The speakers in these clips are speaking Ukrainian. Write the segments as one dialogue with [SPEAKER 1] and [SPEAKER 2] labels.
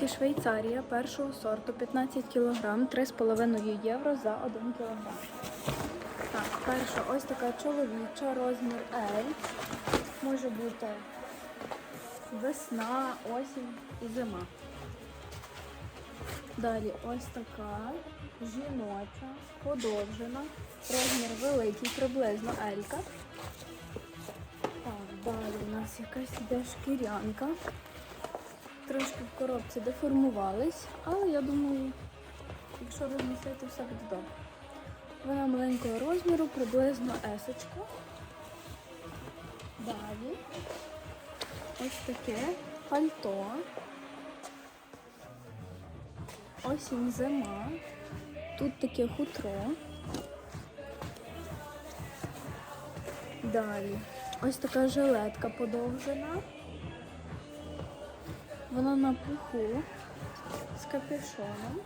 [SPEAKER 1] Куртки Швейцарія першого сорту 15 кг, 3,5 євро за 1 кг. Так, перша ось така чоловіча, розмір L. Може бути весна, осінь і зима. Далі ось така жіноча, подовжена, розмір великий, приблизно Елька. Так, далі у нас якась іде шкірянка. Трошки в коробці деформувались, але я думаю, якщо розмістити, все буде добре. Вона маленького розміру, приблизно есочка. Далі ось таке пальто. Осінь зима. Тут таке хутро. Далі. Ось така жилетка подовжена. Вона на пуху з капюшоном.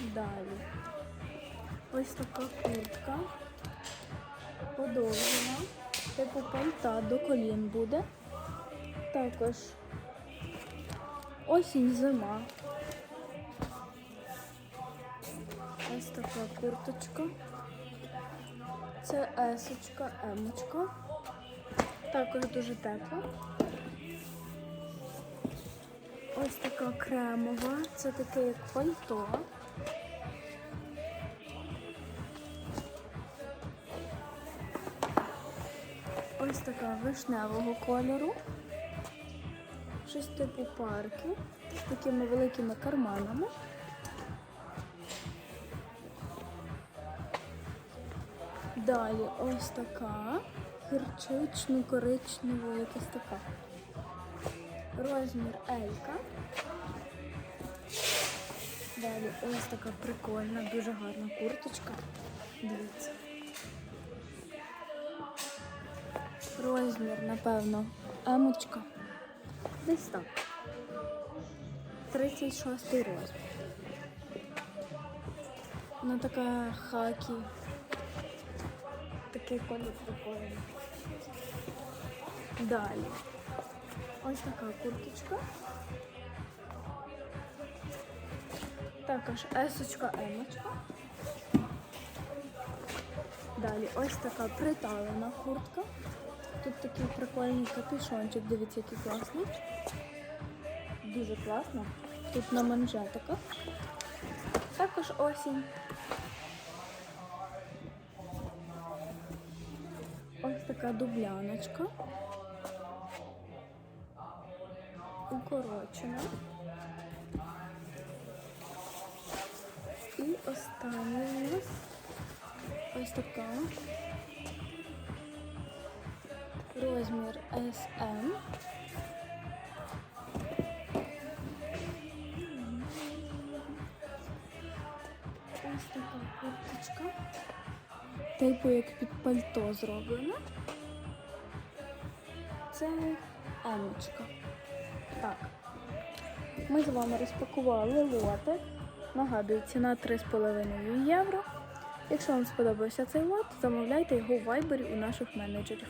[SPEAKER 1] Далі. Ось така куртка. Подовжена. Типу пальта до колін буде. Також осінь зима. Ось така курточка. Це есочка, емочка. Також дуже тепла. Ось така кремова. Це таке як пальто. Ось така вишневого кольору. Щось типу парки з такими великими карманами. Далі ось така гірчично-коричнева, якась така. Розмір Елька. Далі ось така прикольна, дуже гарна курточка. Дивіться. Розмір, напевно, емочка. Десь так. 36 розмір. Вона така хакі. Такий колір прикольний. Далі. Ось така курточка. Також есочка, емочка. Далі ось така приталена куртка. Тут такий прикольний капюшончик, дивіться, який класний. Дуже класно. Тут на манжетиках. Також осінь. Ось така дубляночка. Укорочена. І остання у нас ось така. Розмір SM. Ось така курточка. Типу як під пальто зроблена. Це емочка. Так. Ми з вами розпакували лоти. Нагадую, ціна 3,5 євро. Якщо вам сподобався цей лот, замовляйте його в вайбері у наших менеджерів.